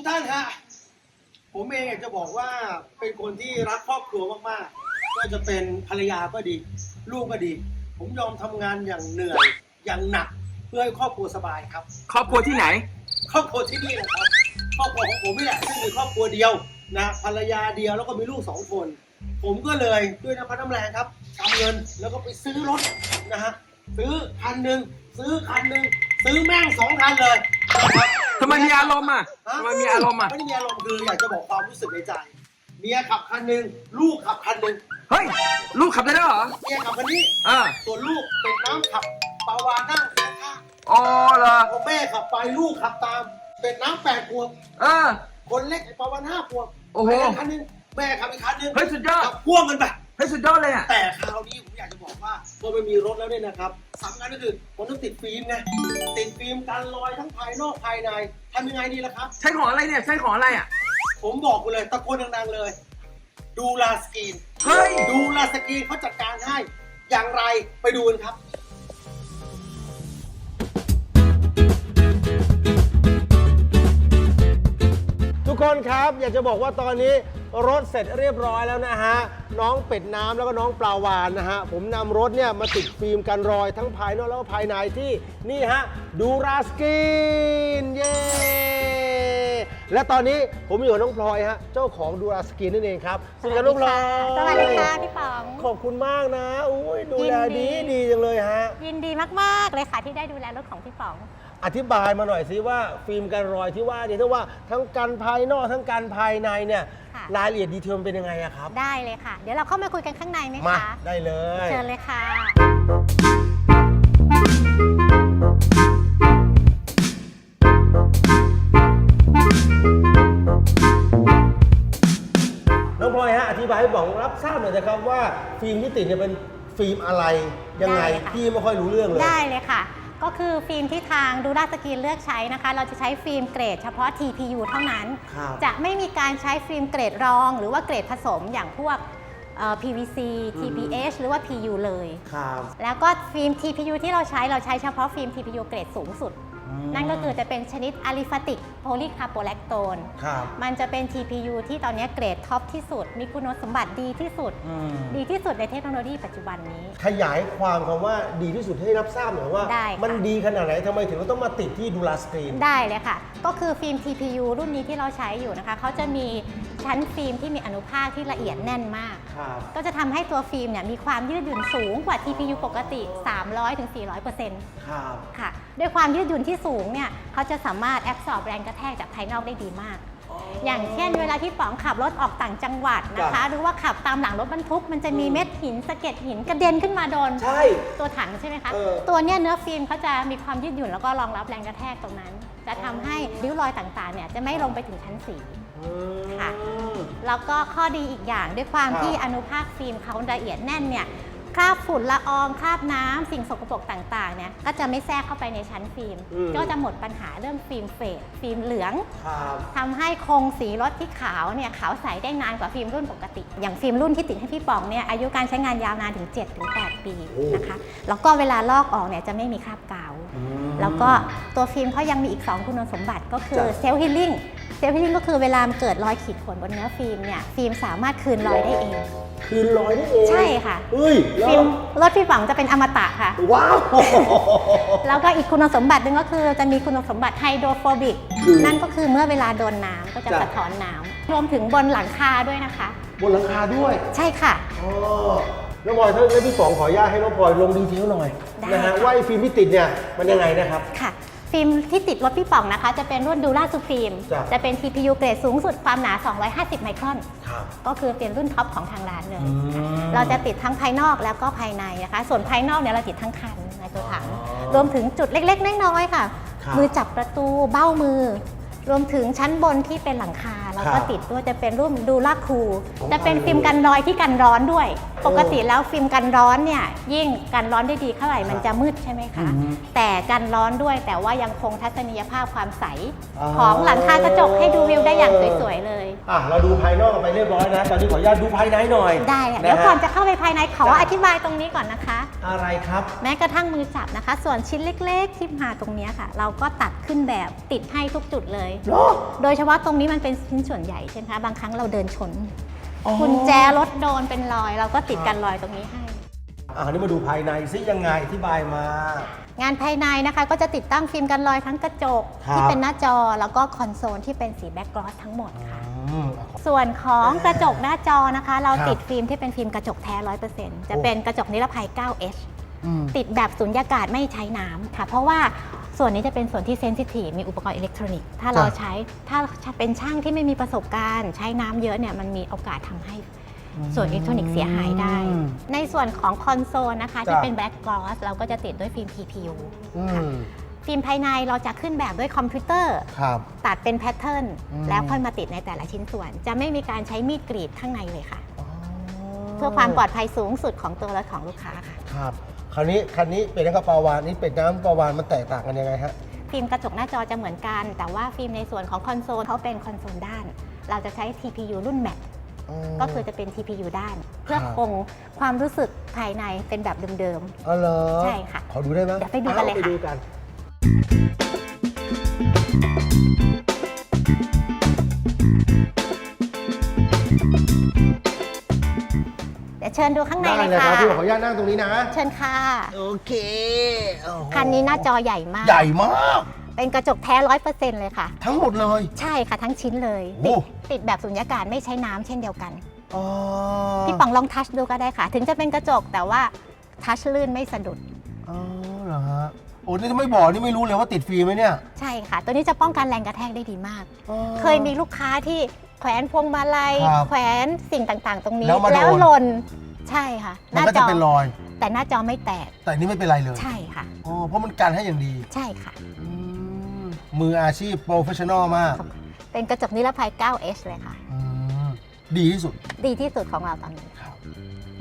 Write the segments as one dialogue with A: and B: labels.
A: ทุกท่านฮะผมเองอยากจะบอกว่าเป็นคนที่รักครอบครัวมากๆ ก็จะเป็นภรรยาก็ดี ลูกก็ดี ผมยอมทำงานอย่างเหนื่อยอย่างหนัก เพื่อให้ครอบครัวสบายครับ
B: ครอบครัวที่ไหน
A: ครอบครัวที่นี่นะครับครอบครัวของผมนี่แหละซึ่งมีครอบครัวเดียวนะภรรยาเดียวแล้วก็มีลูกสองคน ผมก็เลยด้วยน้ำพัดน้ำแรงครับทำเงินแล้วก็ไปซื้อรถนะฮะซื้อคันหนึ่งซื้อคันหนึ่งซื้อแม่งสองคันเลยนะครับ
B: ทำไมมีอารมณ์อะทำไมมีอารมณ์อะ
A: ไม่ได้มีอารมณ์คืออยากจะบอกความรู้สึกในใจ เมียขับคันหนึ่งลูกขับคันหนึ่ง
B: เฮ้ย ลูกขับได้แล้วเหรอ
A: เมียขับคันนี้
B: เออ
A: ส่วนลูกเป็นน้ำขับปาวานั่งข้าง
B: อ๋อเหรอ
A: ๆพอแม่ขับไปลูกขับตาม เป็นน้ำแปดขวบ
B: เออ
A: คนเล็กไอ้ปาวานห้าขวบ
B: โอ้โห
A: ไปกันคันหนึงแม่ขับอีกคันหนึง
B: เฮ้ยสุดยอด
A: ขับพ่วงกันไป
B: เฮ้ยสุดยอดเลยอะ
A: แต่คราวนี้ผมอยากจะบอกว่าพอมันมีรถแล้วเนี่ยนะครับ สำคัญก็คือผมต้องติดฟิล์มไงติดฟิล์มกันรอยทั้งภายนอกภายในทำยังไงดีล่ะครับ
B: ใช้ของอะไรเนี่ยใช้ของอะไรอะ
A: ผมบอกคุณเลยตะโกนดังๆเลย ดูลาสกรีน
B: เฮ้ย
A: ดูลาสกรีนเขาจัดการให้อย่างไรไปดูกันครับทุกคนครับอยากจะบอกว่าตอนนี้ รถเสร็จเรียบร้อยแล้วนะฮะ น้องเป็ดน้ำแล้วก็น้องปลาวานนะฮะ ผมนำรถเนี่ยมาติดฟิล์มกันรอยทั้งภายนอกแล้วก็ภายในที่นี่ฮะดูราสกินเย้ และตอนนี้ผมอยู่กับน้องพลอยฮะ เจ้าของดูราสกินนั่นเองครับสวัสดีครับน้องพลอย
C: สวัสดีค่ะพี่ป๋อง
A: ขอบคุณมากนะอุ้ยดูแล
C: ยิ
A: ดี
C: นดี
A: ดีจังเลยฮะ
C: ยินดีมาก ๆ เลยค่ะที่ได้ดูแลรถของพี่ป๋อง
A: อธิบายมาหน่อยสิว่าฟิล์มกันรอยที่ว่าเนี่ยที่ว่าทั้งกันภายนอกทั้งกันภายในเนี่ย
C: ค่ะ
A: รายละเอียดดีเทลมันเป็นยังไงอะครับ
C: ได้เลยค่ะ เดี๋ยวเราเข้ามาคุยกันข้างในไหม
A: มา
C: คะ
A: ได้เลย
C: เชิญเลยค่ะ
A: น้องพลอยฮะอธิบายให้บอกรับทราบหน่อยนะครับว่าฟิล์มที่ติดเนี่ยเป็นฟิล์มอะไรยังไง
C: ได้ค่ะ
A: พี่ไม่ค่อยรู้เรื่องเลย
C: ได้เลยค่ะ ก็คือฟิล์มที่ทางดูราสกรีนเลือกใช้นะคะ เราจะใช้ฟิล์มเกรดเฉพาะ TPU เท่านั้น
A: ครับ
C: จะไม่มีการใช้ฟิล์มเกรดรอง หรือว่าเกรดผสมอย่างพวกเอ่อ PVC TPH หรือว่า PU เลย
A: ครับ
C: แล้วก็ฟิล์ม TPU ที่เราใช้เราใช้เฉพาะฟิล์ม TPU เกรดสูงสุดนั่นก็คือจะเป็นชนิดอะลิฟาติกโพลีคาร์โบแลคโตน
A: ครับ
C: มันจะเป็น TPU ที่ตอนนี้เกรดท็อปที่สุด มีคุณสมบัติดีที่สุด
A: อืม
C: ดีที่สุดในเทคโนโลยีปัจจุบันนี้
A: ขยายความคำว่าดีที่สุดให้รับทราบหน่อยว่า
C: ได้ค่ะ
A: มันดีขนาดไหนทำไมถึงต้องมาติดที่ดูลาสกรีน
C: ได้เลยค่ะ ก็คือฟิล์ม TPU รุ่นนี้ที่เราใช้อยู่นะคะ เขาจะมีชั้นฟิล์มที่มีอนุภาคที่ละเอียดแน่นมาก
A: ครับ
C: ก็จะทำให้ตัวฟิล์มเนี่ยมีความยืดหยุ่นสูงกว่า TPU ปกติ 300-400%
A: ครับ
C: ค่ะด้วยความยืดหยุ่นที่สูงเนี่ยเขาจะสามารถแอบสอบแรงกระแทกจากภายนอกได้ดีมาก อย่างเช่น เวลาที่ป๋องขับรถออกต่างจังหวัดนะ
A: ครั
C: คะ
A: บ
C: หรือว่าขับตามหลังรถบรรทุก มันจะมีเม็ดหินสะเก็ดหินกระเด็นขึ้นมาโดน
A: ใช่
C: ตัวถังใช่ไหมคะ
A: เออ
C: ตัวเนี้ยเนื้อฟิล์มเขาจะมีความยืดหยุ่นแล้วก็รองรับแรงกระแทกตรงนั้น จะทำให้ริ้วรอยต่างๆเนี่ยจะไม่ลงไปถึงชั้นสี
A: อืม
C: ค่ะ แล้วก็ข้อดีอีกอย่างด้วยความ
A: ครับ
C: ที่อนุภาคฟิล์มเขาละเอียดแน่นเนี่ย คราบฝุ่นละอองคราบน้ำสิ่งสกปรกต่างๆเนี่ยก็จะไม่แทรกเข้าไปในชั้นฟิล์ม
A: อืม
C: ก็จะหมดปัญหาเรื่องฟิล์มเฟดฟิล์มเหลือง
A: ครับ
C: ทำให้คงสีรถที่ขาวเนี่ยขาวใสได้นานกว่าฟิล์มรุ่นปกติ อย่างฟิล์มรุ่นที่ติดให้พี่ป๋องเนี่ยอายุการใช้งานยาวนานถึง 7-8 ปี
A: โอ้
C: นะคะแล้วก็เวลาลอกออกเนี่ยจะไม่มีคราบกาวแล้วก็ตัวฟิล์มเขายังมีอีก 2 คุณสมบัติก็คือ
A: จ้ะ
C: เซลล์ฮีลิ่ง เซลล์ฮีลิ่งก็คือเวลามันเกิดรอยขีดข่วนบนเนื้อฟิล์มเนี่ยฟิล์มสามารถคืนรอยได้เอง
A: คืนรอยได้เอง
C: ใช่ค่ะ
A: เฮ้ยแล้ว
C: ฟิล์มรถพี่ป๋องจะเป็นอมตะค่ะ
A: ว้าว
C: แล้วก็อีกคุณสมบัติหนึ่งก็คือจะมีคุณสมบัติไฮโดรโฟบิก
A: คือ
C: นั่นก็คือเมื่อเวลาโดนน้ำก็จะ
A: จ้ะ
C: สะท้อนน้ำรวมถึงบนหลังคาด้วยนะคะ
A: บนหลังคาด้วย
C: ใช่ค่ะ
A: อ๋อน้องพลอยถ้าให้พี่ป๋องขออนุญาตให้น้องพลอยลงดีเทลหน่อย
C: ได้
A: นะฮะ
C: ค่ะ
A: ว่าไอ้ฟิล์มที่ติดเนี่ยมันยังไงนะครับ
C: ค่ะ ฟิล์มที่ติดรถพี่ป๋องนะคะ จะเป็นรุ่นดูราซูฟิล์ม
A: จ้ะ
C: จะเป็น TPU เกรดสูงสุดความหนา 250 ไมครอน
A: ครับ
C: ก็คือเป็นรุ่นท็อปของทางร้านเลย
A: อืม
C: เราจะติดทั้งภายนอกแล้วก็ภายในนะคะ ส่วนภายนอกเนี่ยเราติดทั้งคันในตัวถัง
A: อ๋อ
C: รวมถึงจุดเล็กๆน้อยๆค่ะ
A: ครับ
C: มือจับประตูเบ้ามือ รวมถึงชั้นบนที่เป็นหลังคาเรา
A: ครั
C: ก็
A: บ
C: ติดด้วยจะเป็นรุ่นดูลาคู
A: ของ
C: จะเป็น
A: ไทย
C: ฟิล์มกันรอยที่กันร้อนด้วย ปกติแล้วฟิล์มกันร้อนเนี่ยยิ่งกันร้อนได้ดีเท่าไหร่มันจะมืดใช่ไหมคะ
A: อืม
C: แต่กันร้อนด้วยแต่ว่ายังคงทัศนียภาพความใส
A: อ๋อ
C: ของหลังคากระจกให้ดูวิวได้อย่างสวยๆเลย
A: อะเราดูภายนอกกันไปเรียบร้อยนะตอนนี้ขออนุญาตดูภายในหน่อย
C: ได้อะะเดี๋ยวก่อน
A: ฮ
C: จะเข้าไปภายในขอ
A: จ้ะ
C: อธิบายตรงนี้ก่อนนะคะ
A: อะไรครับ
C: แม้กระทั่งมือจับนะคะ ส่วนชิ้นเล็ก ๆ ที่มาตรงเนี้ยค่ะ เราก็ตัดขึ้นแบบติดให้ทุกจุดเลย
A: เหรอ
C: โดยเฉพาะตรงนี้มันเป็นชิ้นส่วนใหญ่ใช่ไหมคะบางครั้งเราเดินชน
A: อ๋อ
C: กุญแจรถโดนเป็นรอยเราก็ติดกันรอยตรงนี้ให้
A: อ่านี่มาดูภายในซิยังไงอธิบายมา
C: งานภายในนะคะก็จะติดตั้งฟิล์มกันรอยทั้งกระจก
A: ครับ
C: ที่เป็นหน้าจอแล้วก็คอนโซลที่เป็นสีแบ็กกรอสทั้งหมดค่ะ
A: อืมอะขอ
C: ส่วนของกระจกหน้าจอนะคะ เรา
A: ครับ
C: ติดฟิล์มที่เป็นฟิล์มกระจกแท้100%จะเป็นกระจกนิรภัย 9H
A: อืม
C: ติดแบบสุญญากาศไม่ใช้น้ำค่ะ เพราะว่าส่วนนี้จะเป็นส่วนที่เซนซิทีฟมีอุปกรณ์อิเล็กทรอนิกส์ถ้าเรา
A: จ้ะ
C: ใช้ถ้าเป็นช่างที่ไม่มีประสบการณ์ ใช้น้ำเยอะเนี่ยมันมีโอกาสทำให้ส่วนอิเล็กทรอนิกส์เสียหายได้
A: อืม
C: ในส่วนของคอนโซลนะคะ
A: จ้ะ
C: ที่เป็นแบ็กก o อสเราก็จะติดด้วยฟิล์ม TPU
A: อื
C: ค่ะ
A: ม
C: ฟิล์มภายในเราจะขึ้นแบบด้วยคอมพิวเตอร์
A: ครับ
C: ตัดเป็นแพทเทิร์น
A: อืม
C: แล้วค่อยมาติดในแต่ละชิ้นส่วน จะไม่มีการใช้มีดกรีดข้างในเลยค่ะ
A: อ๋อ
C: เพื่อความปลอดภัยสูงสุดของตัวรถของลูกค้าค่ะ
A: ครับ คราวนี้คันนี้เป็นน้ำกระปาวานนี่เป็นน้ำปลาวานมันแตกต่างกันยังไงฮะ
C: ฟิล์มกระจกหน้าจอจะเหมือนกัน แต่ว่าฟิล์มในส่วนของคอนโซลเขาเป็นคอนโซลด้าน เราจะใช้ TPU รุ่นแมทก็คือจะเป็น TPU ด้าน เพื่อ
A: ครับ
C: คงความรู้สึกภายในเป็นแบบเดิม
A: อ๋อเหรอ
C: ใช่ค่ะ
A: ขอดูได้ไหม
C: เดี๋ยวไปดูกันเลย
A: อา
C: ค่ะ ชิญดูข้างใน
A: ได้
C: เลย
A: เลยค
C: ค่ะ
A: รับพี่ขออนุญาตนั่งตรงนี้นะ
C: เชิญค่ะ
A: โอเคโอ้โห
C: คันนี้หน้าจอใหญ่มาก
A: ใหญ่มาก
C: เป็นกระจกแท้ร้อยเปอร์เซ็นต์เลยค่ะ
A: ทั้งหมดเลย
C: ใช่ค่ะทั้งชิ้นเลย
A: โอ้
C: ติดติดแบบสุญญากาศไม่ใช้น้ำเช่นเดียวกัน
A: อ๋อ
C: พี่ป๋องลองทัชดูก็ได้ค่ะ ถึงจะเป็นกระจกแต่ว่าทัชลื่นไม่สะดุด
A: อ๋อเหรอฮะโอ้นี่ถ้าไม่บอกนี่ไม่รู้เลยว่าติดฟรีไหมเนี่ย
C: ใช่ค่ะ ตัวนี้จะป้องกันแรงกระแทกได้ดีมาก
A: อ๋อ
C: เคยมีลูกค้าที่แขวนพวงมาลัย
A: ครับ
C: แขวนสิ่งต่างๆ ตรงนี้
A: แล้วมาโดน
C: หล่น ใช่ค่ะห
A: มัน
C: น้า
A: ก็
C: จ
A: จะ
C: อ
A: เป็นรอย
C: แต่หน้าจอไม่แตก
A: แต่นี่ไม่เป็นไรเลย
C: ใช่ค่ะ
A: อ๋อเพราะมันกันให้อย่างดี
C: ใช่ค่ะ
A: อืมมืออาชีพโปรเฟชชั่นอลมาก
C: เป็นกระจกนิรภัย 9H เลยค่ะ
A: อืมดีที่สุด
C: ดีที่สุดของเราตอนนี้
A: ครับ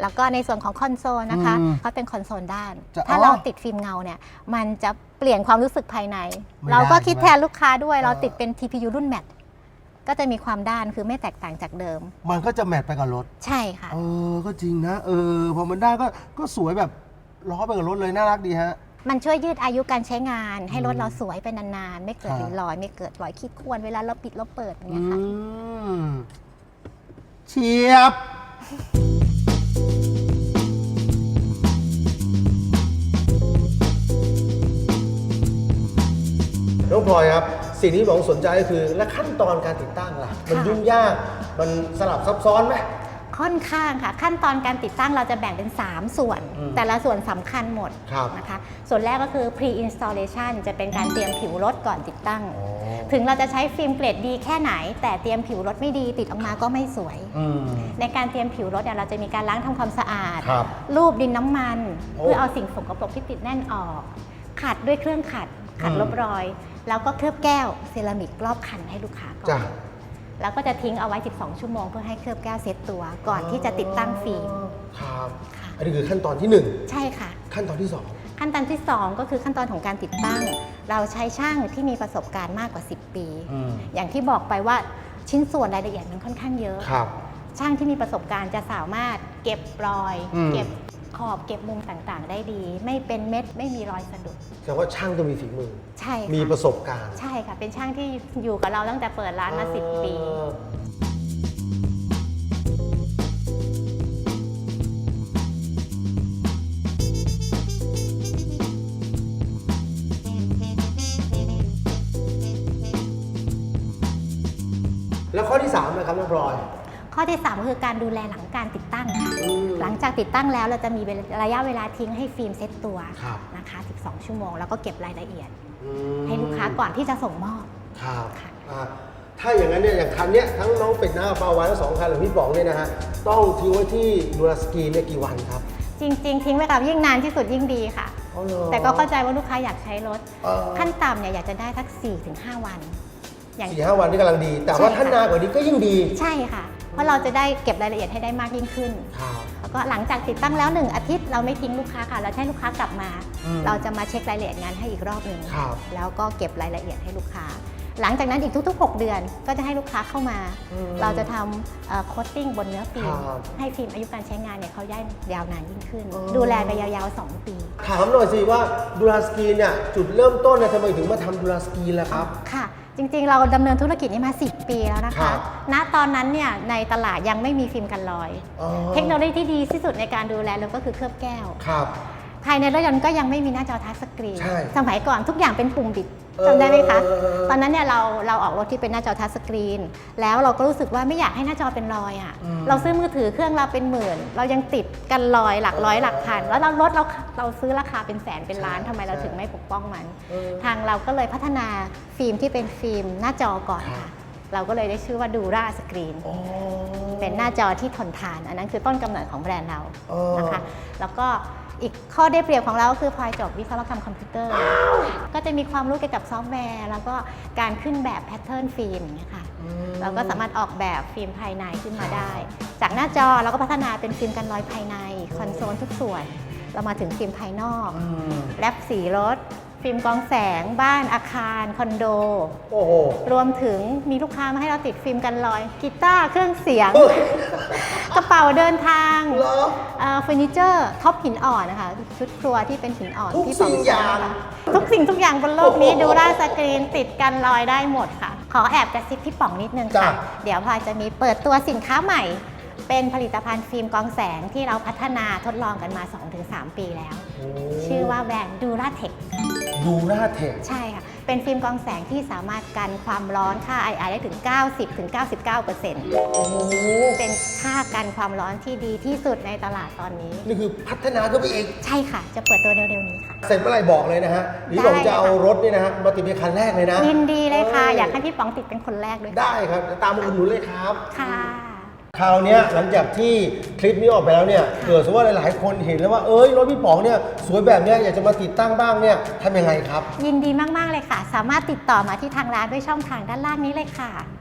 C: แล้วก็ในส่วนของคอนโซลนะคะ
A: อืม
C: เขาเป็นคอนโซลด้าน
A: จะ
C: ถ้า
A: อ๋อ
C: เราติดฟิล์มเงาเนี่ยมันจะเปลี่ยนความรู้สึกภายใน
A: ไม่
C: เราก็
A: ได้
C: คิด
A: ใช่ไหม
C: แทนลูกค้าด้วย
A: เออ
C: เราติดเป็น TPU รุ่นแมท ก็จะมีความด้านคือไม่แตกต่างจากเดิม
A: มันก็จะแมทไปกับรถ
C: ใช่ค่ะ
A: เออ ก็จริงนะ เออ พอมันได้ก็ ก็สวยแบบล้อไปกับรถเลยน่ารักดีฮะ
C: มันช่วยยืดอายุการใช้งาน ให้รถ
A: อืม
C: เราสวยไปนานๆ ไม่เกิด
A: ครับ
C: ริ้วรอย ไม่เกิดรอยขีดข่วนเวลาเราปิดเราเปิดอย่าง
A: อื
C: เงี้ยค่ะ
A: มเชียบ น้องพลอยครับ สิ่งที่ผมสนใจก็คือ และขั้นตอนการติดตั้งล่ะ มัน
C: ค่ะ
A: ยุ่งยาก มันสลับซับซ้อนไหม
C: ค่อนข้างค่ะ ขั้นตอนการติดตั้งเราจะแบ่งเป็น 3 ส่วน
A: อืม
C: แต่ละส่วนสำคัญหมด
A: ครับ
C: นะคะ ส่วนแรกก็คือ pre installation จะเป็นการเตรียมผิวรถก่อนติดตั้ง
A: อ๋อ
C: ถึงเราจะใช้ฟิล์มเกรดดีแค่ไหน แต่เตรียมผิวรถไม่ดีติดออกมาก็ไม่สวย
A: อืม
C: ในการเตรียมผิวรถเนี่ยเราจะมีการล้างทำความสะอาด
A: ครับ
C: รูปดินน้ำมัน
A: โอ้
C: เพื่อเอาสิ่งสกปรกที่ติดแน่นออก ขัดด้วยเครื่องขัดขัด
A: อืม
C: ลบรอย แล้วก็เคลือบแก้วเซรามิกรอบคันให้ลูกค้าก่อ
A: จ้ะ
C: นแล้วก็จะทิ้งเอาไว้ 12 ชั่วโมงเพื่อให้เคลือบแก้วเซ็ตตัวก่อนที่จะติดตั้งฟิล์ม
A: ครับ
C: ค่ะ
A: อันนี้คือขั้นตอนที่หนึ่ง
C: ใช่ค่ะ
A: ขั้นตอนที่สอง
C: ขั้นตอนที่ 2 ก็คือขั้นตอนของการติดตั้ง เราใช้ช่างที่มีประสบการณ์มากกว่า 10 ปี
A: อืม
C: อย่างที่บอกไปว่าชิ้นส่วนรายละเอียดมันค่อนข้างเยอะ
A: ครับ
C: ช่างที่มีประสบการณ์จะสามารถเก็บรอย
A: อืม
C: เก็บ ขอบเก็บมุมต่างๆ ได้ดี ไม่เป็นเม็ดไม่มีรอยสะดุด
A: แสดงว่าช่างต้องมีฝีมือ
C: ใช่ค่ะ
A: มีประสบการณ์
C: ใช่ค่ะ เป็นช่างที่อยู่กับเราตั้งแต่เปิดร้านมา 10 ปี
A: เออแล้วข้อที่3นะครับน้องพลอย
C: ข้อที่3คือการดูแลหลังการติดตั้งค่ะ
A: อืม
C: หลังจากติดตั้งแล้วเราจะมีระยะเวลาทิ้งให้ฟิล์มเซ็ตตัว
A: ครับ
C: นะคะ 12 ชั่วโมง แล้วก็เก็บรายละเอียด
A: อืม
C: ให้ลูกค้าก่อนที่จะส่งมอบ
A: ครับ
C: ค่ะ
A: อ่าถ้าอย่างนั้นเนี่ยอย่างคันเนี้ยทั้งน้องเป็ดหน้าปลาวานทั้งสองคันหรือพี่ป๋องเนี่ยนะฮะต้องทิ้งไว้ที่ดูลาสกรีนเนี่ยกี่วันครับ
C: จริง ๆ ทิ้งไว้กับยิ่งนานที่สุดยิ่งดีค่ะ
A: อ๋อเหรอ
C: แต่ก็เข้าใจว่าลูกค้าอยากใช้รถ
A: เออ
C: ขั้นต่ำเนี่ยอยากจะได้สัก4-5 วันอย่าง
A: สี่ห้าวันที่กำลังดี แต่ว่า
C: ใช่ค่ะ
A: ถ้านานกว่านี้ก็ยิ่งดี
C: ใช่ค่ะเพ ราะเราจะได้เก็บรายละเอียดให้ได้มากยิ่งขึ้น
A: ครับ
C: แล้วก็หลังจากติดตั้งแล้ว1อาทิตย์เราไม่ทิ้งลูกค้าค่ะเราให้ลูกค้ากลับมา
A: อืม
C: เราจะมาเช็ครายละเอียดงานให้อีกรอบหนึ่ง
A: ครับ
C: แล้วก็เก็บรายละเอียดให้ลูกค้า หลังจากนั้นอีกทุก ๆ 6 เดือนก็จะให้ลูกค้าเข้ามา
A: อืม
C: เราจะทำโคตติ้งบนเนื้อฟิล์ม
A: ครับ
C: ให้ฟิล์มอายุการใช้งานเนี่ยเขาได้ยาวนานยิ่งขึ้น
A: อ๋อ
C: ดูแลไปยาวๆ 2 ปี
A: ถามหน่อยสิว่าดูราสกรีนเนี่ยจุดเริ่มต้นเนี่ยทำไมถึงมาทำดูราสกรีนล่ะครับ
C: ค่ะ จริงๆ เราดำเนินธุรกิจนี้มา 10 ปีแล้วนะ
A: ครั
C: คะ
A: บ
C: ณ ตอนนั้นเนี่ยในตลาดยังไม่มีฟิล์มกันรอย
A: อ๋อ
C: เทคโนโลยีที่ดีที่สุดในการดูแลรถก็คือเคลือบแก้ว
A: ครับ
C: ภายในรถยนต์ก็ยังไม่มีหน้าจอทัชสกรีน
A: ใช่
C: สมัยก่อนทุกอย่างเป็นปุ่มบิด
A: เออ
C: จำได้ไหมคะ
A: เออเออเออ
C: ตอนนั้นเนี่ยเราเราออกรถที่เป็นหน้าจอทัชสกรีน แล้วเราก็รู้สึกว่าไม่อยากให้หน้าจอเป็นรอยอะ่ะ
A: อืม
C: เราซื้อมือถือเครื่องเราเป็นหมื่น เรายังติดกันรอยหลักร้อยหลักพัน แล้วเรารถเราเราซื้อราคาเป็นแสนเป็นล้าน
A: ใช่
C: ทำไมเรา
A: ใช่
C: ถึงไม่ปกป้องมัน
A: เออ
C: ทางเราก็เลยพัฒนาฟิล์มที่เป็นฟิล์มหน้าจอก่อน
A: ครั
C: ค่ะ
A: บ
C: เราก็เลยได้ชื่อว่าดูราสกรีน
A: อ๋อ
C: เป็นหน้าจอที่ทนทาน อันนั้นคือต้นกำเนิดของแบรนด์เรา
A: เออ
C: นะคะ แล้วก็ อีกข้อได้เปรียบของเราก็คือพลอยจบวิศวกรรมคอมพิวเตอร์ ก็จะมีความรู้เกี่ยวกับซอฟต์แวร์ แล้วก็การขึ้นแบบแพทเทิร์นฟิล์มอย่างเงี้ยค่ะ
A: อืม
C: เราก็สามารถออกแบบฟิล์มภายในขึ้นมาได้ จากหน้าจอเราก็พัฒนาเป็นฟิล์มกันรอยภายในคอนโซลทุกส่วน เรามาถึงฟิล์มภายนอก
A: อืม
C: แรปสีรถ ฟิล์มกรองแสงบ้านอาคารคอนโด
A: โอ้โห
C: รวมถึงมีลูกค้ามาให้เราติดฟิล์มกันรอยกีตาร์เครื่องเสียง
A: เฮ้ย
C: กระเป๋าเดินทาง
A: เหรอ
C: เอ่อเฟอร์นิเจอร์ท็อปหินอ่อนนะคะชุดครัวที่เป็นหินอ่อน
A: ทุก
C: ที่
A: สิ่งอย่าง
C: ใช้ค่ะทุกสิ่งทุกอย่างบนโลกนี้
A: โอ้โห
C: ดูได้สกรีนติดกันรอยได้หมดค่ะ ขอแอบกระซิบพี่ป๋องนิดนึงค่ะ
A: จ้ะ
C: เดี๋ยวพลอยจะมีเปิดตัวสินค้าใหม่ เป็นผลิตภัณฑ์ฟิล์มกรองแสงที่เราพัฒนาทดลองกันมา 2-3 ปีแล้ว
A: โอ้
C: ชื่อว่าแบรนด์ดูราเทค
A: ดูหน้าเทค
C: ใช่ค่ะ เป็นฟิล์มกรองแสงที่สามารถกันความร้อนค่า IR ได้ถึง 90ถึง99%
A: โอ้โห
C: เป็นค่ากันความร้อนที่ดีที่สุดในตลาดตอนนี้
A: นี่คือพัฒนาขึ้นไปอีก
C: ใช่ค่ะ จะเปิดตัวเร็วๆนี้ค่ะ
A: เสร็จเมื่อไหร่บอกเลยนะฮะ หรือ
C: ได้
A: ผมจะเอา
C: ค่ะ
A: รถนี่นะฮะมาติดเป็นคันแรกเลยนะ
C: ยินดีเลยค่ะ
A: เออ
C: อ
A: อ
C: ยากให้พี่ป๋องติดเป็นคนแรกด้วยค่ะ
A: ได้ครับเดี๋ยวตามมาอุดหนุนเลยครับ
C: ค่ะ
A: คราวเนี้ยหลังจากที่คลิปนี้ออกไปแล้วเนี่ยเกิดสมมติว่าหลาย ๆ คนเห็นแล้วว่าเอ้ยรถพี่ป๋องเนี่ยสวยแบบเนี้ยอยากจะมาติดตั้งบ้างเนี่ยทำยังไงครับ
C: ยินดีมาก ๆ เลยค่ะ สามารถติดต่อมาที่ทางร้านด้วยช่องทางด้านล่างนี้เลยค่ะ